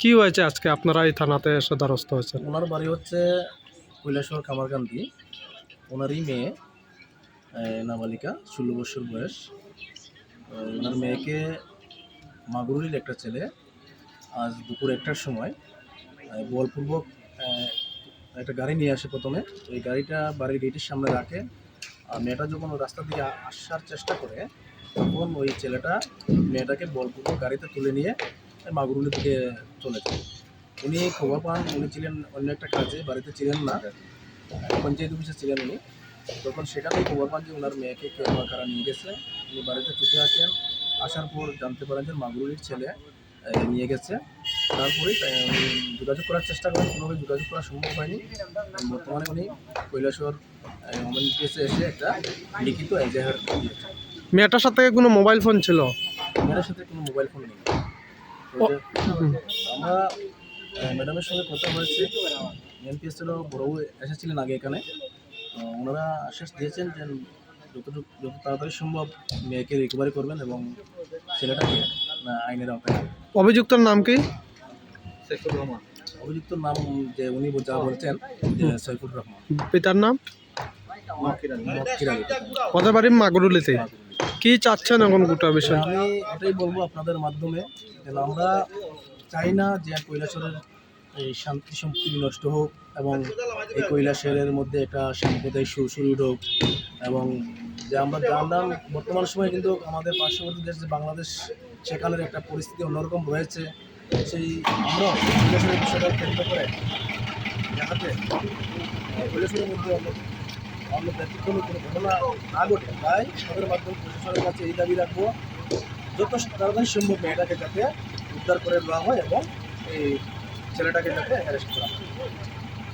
কি হয়েছে আজকে? আপনারা এই থানাতে এসে দ্বারস্থ হয়েছেন? ওনার বাড়ি হচ্ছে কৈলাসহর কামারকান্দি। ওনারই মেয়ে নাবালিকা, ষোলো বছর বয়স। ওনার মেয়েকে মাগুরুলির একটা ছেলে আজ দুপুর একটার সময় বলপূর্বক একটা গাড়ি নিয়ে আসে প্রথমে। ওই গাড়িটা বাড়ির গেটের সামনে রাখে। আর মেয়েটা যখন রাস্তা দিয়ে আসার চেষ্টা করে, তখন ওই ছেলেটা মেয়েটাকে বলপূর্বক গাড়িতে তুলে নিয়ে মাগুরুলির দিকে চলে যায় উনি খবর পান উনি ছিলেন অন্য একটা কাজে বাড়িতে ছিলেন না পঞ্চায়েত অফিসে ছিলেন উনি। তখন সেখানেই খবর পান যে ওনার মেয়েকে কেউ কারা নিয়ে গেছে। উনি বাড়িতে ছুটে আসেন আসার পর জানতে পারেন যে মাগুরির ছেলে নিয়ে গেছে। তারপরে যোগাযোগ করার চেষ্টা করেন কোনোভাবে যোগাযোগ করা সম্ভব হয়নি। বর্তমানে উনি কৈলাসর অমনিপিএসে এসে একটা লিখিত এজাহার মেয়েটার সাথে কোনো মোবাইল ফোন ছিল? মেয়েটার সাথে কোনো মোবাইল ফোন নেই। আমরা ম্যাডামের সঙ্গে কথা হয়েছে। এনপিএস ছিল বড়বাবু এসেছিলেন আগে এখানে। ওনারা আশ্বাস দিয়েছেন যে যতটুকু যত তাড়াতাড়ি সম্ভব মেয়েকে রিকভারি করবেন এবং ছেলেটাকে আইনের আওতায় অভিযুক্তর নাম কি? অভিযুক্তর নাম যে উনি যা বলছেন যে সৈফুর রহমান। পিতার নাম। ওদের বাড়ি মাগুরুলিতে কি চাচ্ছেন এখন গোটা বিষয়? আমি এটাই বলব আপনাদের মাধ্যমে যে আমরা চাই না যে কৈলাসরের এই শান্তি সম্পত্তি নষ্ট হোক এবং এই কৈলাসের মধ্যে একটা সাম্প্রদায়িক শুরু হোক এবং যে আমরা জানলাম বর্তমান সময়ে কিন্তু আমাদের পার্শ্ববর্তী দেশ যে বাংলাদেশ, সেখানের একটা পরিস্থিতি অন্যরকম রয়েছে। সেই আমরাও কৈলাসরের বিষয়টা কেন্দ্র করে যাহাতে এই কৈলাসরের মধ্যে অন্য ব্যতিক্রম কোনো ঘটনা না ঘটে, তাই সবের মাধ্যমে প্রশাসনের কাছে এই দাবি রাখব, যত তাড়াতাড়ি সম্ভব মেয়েটাকে যাতে উদ্ধার করে দেওয়া হয় এবং এই ছেলেটাকে যাতে অ্যারেস্ট করা হয়।